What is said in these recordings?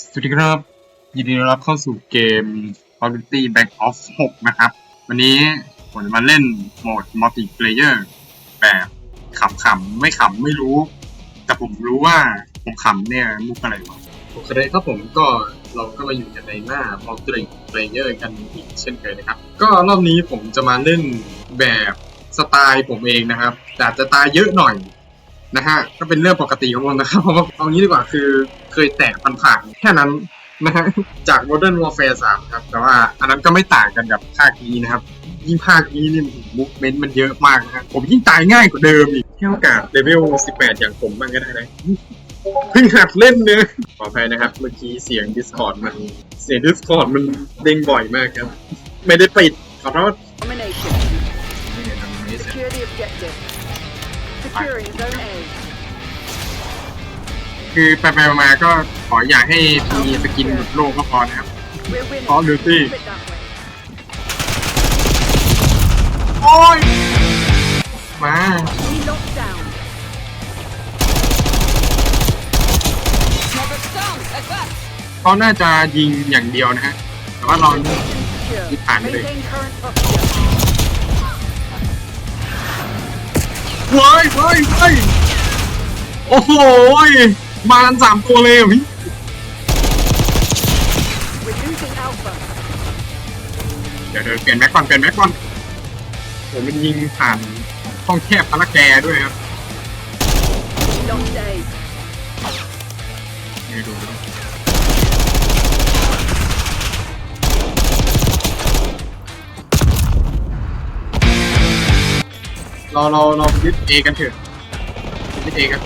สวัสดีครับ ยินดีต้อนรับเข้าสู่เกม Call of Duty Black Ops 6 นะครับ วันนี้ผมจะมาเล่นโหมด Multiplayer แบบขำๆ ไม่ขำไม่รู้ แต่ผมรู้ว่าผมขำเนี่ยมุกอะไรวะโอเคครับผมก็เราก็มาอยู่กันในหน้า Multiplayer กันอีกเช่นเคยนะครับ ก็รอบนี้ผมจะมาเล่นแบบสไตล์ผมเองนะครับแต่อาจจะตายเยอะหน่อย นะฮะก็เป็นเรื่องปกติของผมนะครับเพราะว่าเอางี้ดีกว่าคือเคยแตะผ่านๆแค่นั้นนะฮะจาก Modern Warfare 3 ครับ แต่ว่าอันนั้นก็ไม่ต่างกันกับภาคนี้นะครับ ยิ่งภาคนี้นี่มุกเมนต์มันเยอะมากนะฮะผมยิ่งตายง่ายกว่าเดิมอีกแค่โอกาสเลเวล 18 อย่างผมบ้างก็ได้นะเพิ่งหัดเล่นเนื้อะขออภัยนะครับ เมื่อกี้เสียง Discord มัน เสียง Discord มันเด้งบ่อยมากครับ ไม่ได้ปิดขอโทษ Domination. นี่ทำนี้เสร็จ Secure the objective. Securing Zone A. คือไปไปมาๆก็ขออยากให้มีสกินหลุดโลกก็พอนะครับ We're winning. Call of Duty. Keep it that way. โอ้ยมา We locked down. Never down, advance! เขาน่าจะยิงอย่างเดียวนะฮะแต่ว่าเรา Location secure. Keep hand it. Maintain current posture. เฮ้ยเฮ้ยเฮ้ยโอ้โหมากันสามตัวเลยพี่ We're losing Alpha. เดี๋ยวเดี๋ยวเปลี่ยนแม็กก่อนเปลี่ยนแม็กก่อนผมมันยิงผ่านห้องแคบพาราแกด้วยครับ We lost A. นี่ดู เราเราเรายึดเอกันเถอะยึดเอกัน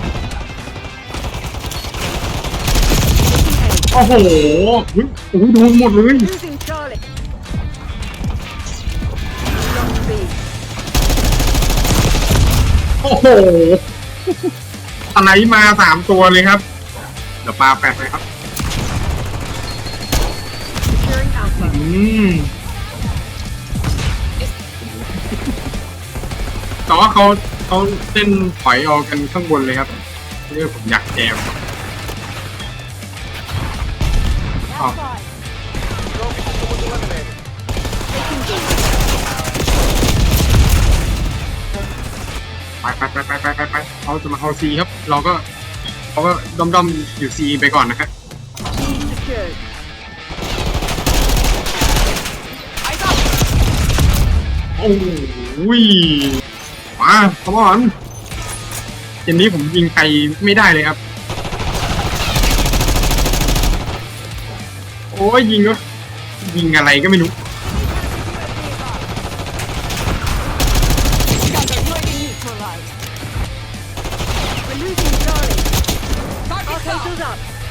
โอ้โหเฮ้ยโอ้โหโดนหมดเลย Losing Charlie. Lost B. โอ้โหอะไรมาสามตัวเลยครับ เดี๋ยวปลาแปดเลยครับ Securing Alpha. อืม แต่ว่าเขาเขาเล่นถอยเอากันข้างบนเลยครับเรื่องผมอยากแจมอ๋อ Taking B. ไปไปไปไปไปไปไปเขาจะมาเอาซีครับ เราก็เขาก็ด้อมด้อมๆอยู่ซีไปก่อนนะครับ B secured. Eyes up! โอ้ยมา ขมอนเกมนี้ผมยิงใครไม่ได้เลยครับ โอ้ยยิงก็ยิงอะไรก็ไม่รู้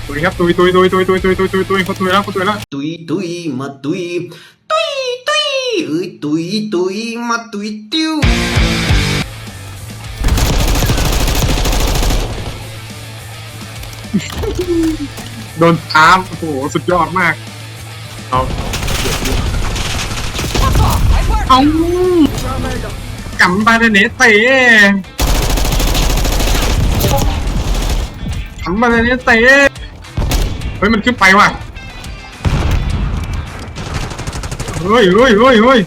ตุยครับตุยตุยตุยตุยตุยตุยตุยตุยตุยเขาตุยแล้วเขาตุยแล้วตุยตุยมาตุยตุยตุยเอ้ยตุยตุยมาตุยติ้ว โดนท้ามโอ้โห สุดยอดมาก เอาเอากำบาเดเนเตะกำบาเดเนเตะเฮ้ย มันขึ้นไปว่ะ เฮ้ยเฮ้ยเฮ้ยเฮ้ย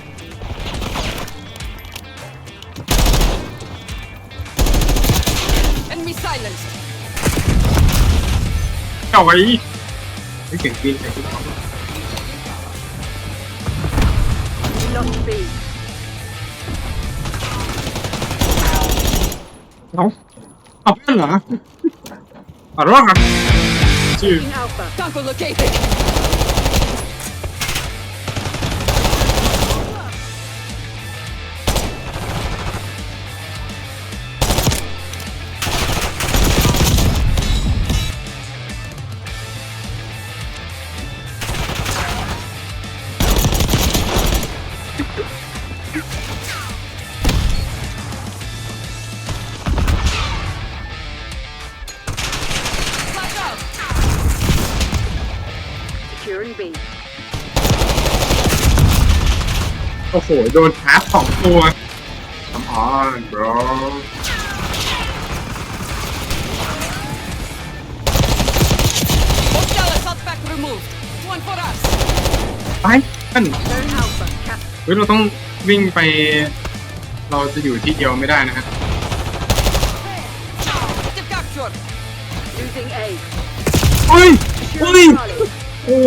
จ้าไว้ไม่เก่งปีนใส่ชุดเขา We lost B. เอาเอาเพื่อนเหรอขอโทษครับชื่อ Taking Alpha. Tango located! Securing B. โอ้โห โดนชาร์จสองตัว Come on bro Hostile assault factory removed. One for us. ไปท่าน Zone Alpha. Cap. เฮ้ยเราต้องวิ่งไป เราจะอยู่ที่เดียวไม่ได้นะฮะ Objective captured. Losing A. เฮ้ย Securing เฮ้ย Charlie. โอ้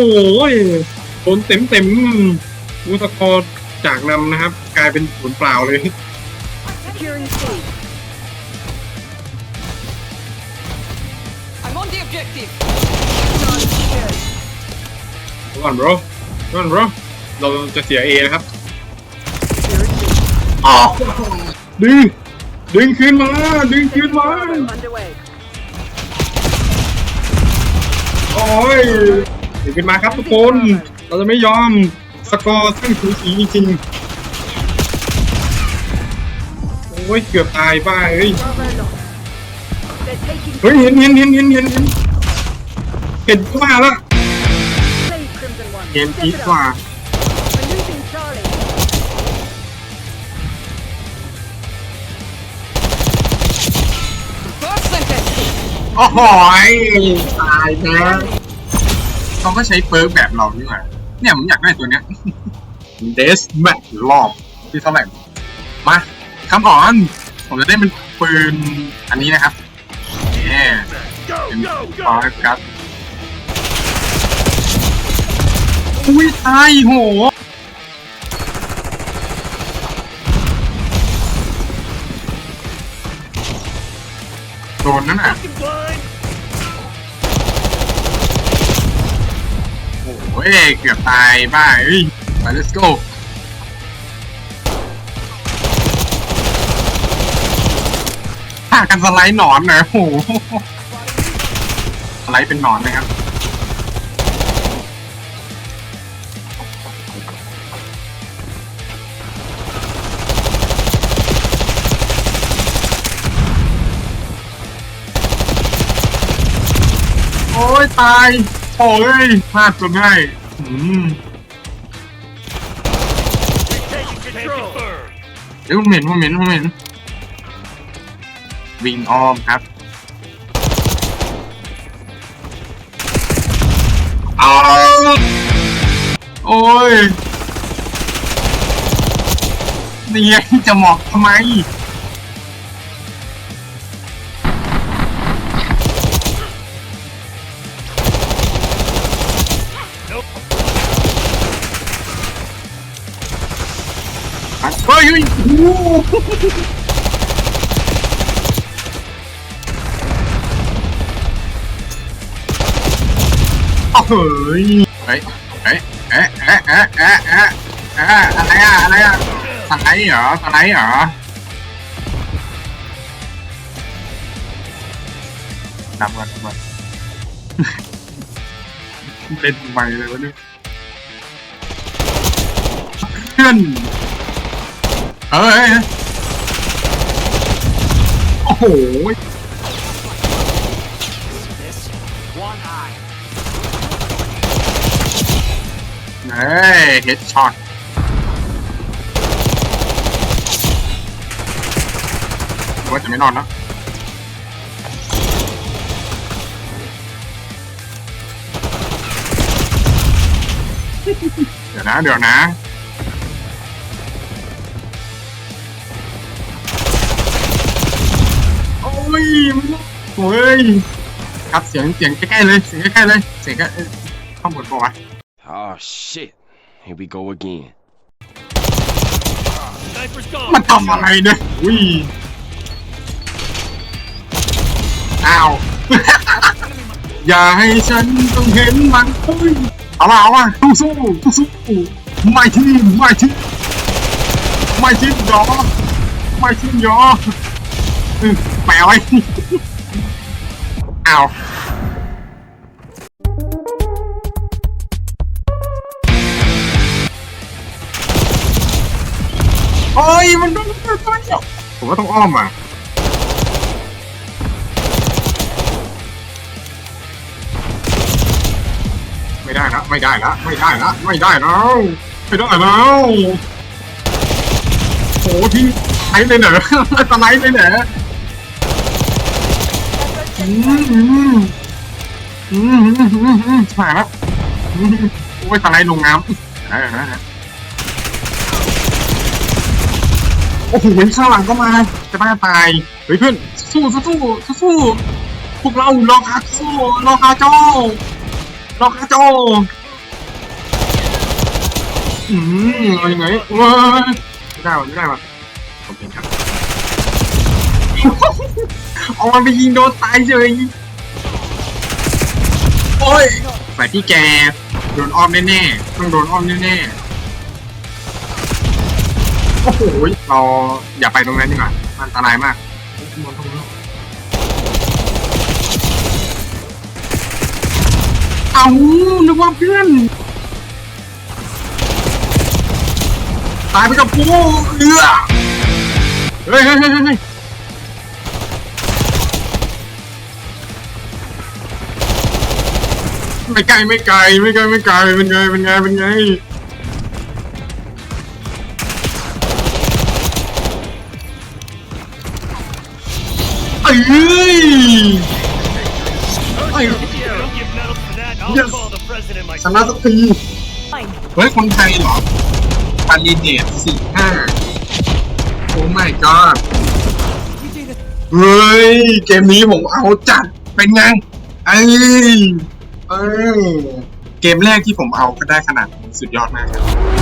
ยโดนเต็มเต็มๆอูสกอร์จากนำนะครับ กลายเป็นศูนย์เปล่าเลย Securing C. I'm on the objective. Charlie secured. ก่อน bro ก่อน bro เราจะเสียเอนะครับ Securing B. อ๋อดึง ดึงคืนมา ดึงคืนมา underway. โอ้ย ดึงขึ้นมาครับทุกคน เราจะไม่ยอม สกอร์ทั้งสูสีจริงๆโอ้ยเกือบตายบ้าเอ้ย Bravo lost. They're taking เฮ้ยเห็นเห็นเห็นเห็นเห็นเห็นเห็นว่าละ play Crimson One. เห็น Step อี it ก up. ว่า We're losing Charlie. First sentence. โอ้โหยตายแล้ว เขาก็ใช้เปิร์กแบบเรานี่หว่าเนี่ยผมอยากได้ตัวเนี้ยเดสแมทรอบที่เท่าไหร่มาคำอ่อน ผมจะได้เป็นปืนอันนี้นะครับเนี่ยเป็นฟาครับอุ้ยตายโหโดนนั่นน่ะ โอ้ยเกือบตายบ้าเอ้ยไป let's go ถ้ากันสไลด์หนอนหน่อยโอ้โหสไลด์เป็นหนอนเลยครับโอ้ยตาย โอ้ยพลาดจนได้อืมเดี๋ยวผมเห็นผมเห็นผมเห็น วิ่งอ้อมครับเอาโอ้ยนี่ไงจะหมอกทำไม ฮ้ยเฮ้ยโอ้โหเฮ้ยเฮ้ยเฮ้ยเอ๊ะเอ๊ะเอ๊ะเอ๊ะเอ๊ะเอ๊ะอะไรอะอะไรอะสไลด์เหรอสไลด์เหรอนับกันนับกันเล่นใหม่เลยวะเนี่ยเพื่อน เอ้ยโอ้โหเฮ้ยเฮดช็อตว่าจะไม่นอนแล้วเดี๋ยวนะ เดี๋ยวนะ ยมันโอ้ยครับเสียงเสียงใกล้ๆเลยเสียงใกล้ๆเลยเสียงใกล้เอ้ยข้างบนบอกว่า Oh shit. Here we go again. มันทำอะไรเนี่ยอุ้ยอ้าว อย่าให้ฉันต้องเห็นมันอุ้ยเอาละเอาละสู้สู้สู้สู้ไม่ทีมไม่ทีมไม่ทีมยอไม่ทีมยอ อืมแปลไว้อ้าวโอ้ยมันโดนตัวเผมว่าต้องอ้อมอะไม่ได้ละไม่ได้ละไม่ได้ละไม่ได้แล้วไม่ได้แล้วโอ้ที่ไหนเลยเหรอสไลด์เลยเหรออืมานแล้วโอ้ยสไลด์ลงน้ำได้ได้ได้โอ้โหข้างหลังก็มาจะบ้าตาย เฮ้ยเพื่อน สู้สู้สู้สู้พวกเรารอคาโก้รอคาโจ้รอคาโจ้อืมเอายังไงเว้ยไม่ได้ว่ะไม่ได้ว่ะโอเคครับ เอามันไปยิงโดนตายเฉยโอ้ยฝ่ายที่แกโดนอ้อมแน่ๆต้องโดนอ้อมแน่ๆ โอ้โห เราอย่าไปตรงนั้นดีกว่ามันอันตรายมากเอานึกว่าเพื่อน ตายไปกับกูเอือเฮ้ยเฮ้ยเฮ้ย ไม่ไกลไม่ไกลไม่ไกลไม่ไกลเป็นไงเป็นไงเป็นไงเอ้ยเอ้ย Don't give medals for that. I'll Yes. call the president ช myself. นะสักทีเฮ้ย คนไทยเหรอปารีเดตสี่ห้าโอ้ my god เฮ้ย เกมนี้ผมเอาจัดเป็นไง ไอ้ย เออเกมแรกที่ผมเอาก็ได้ขนาดนี้สุดยอดมากครับ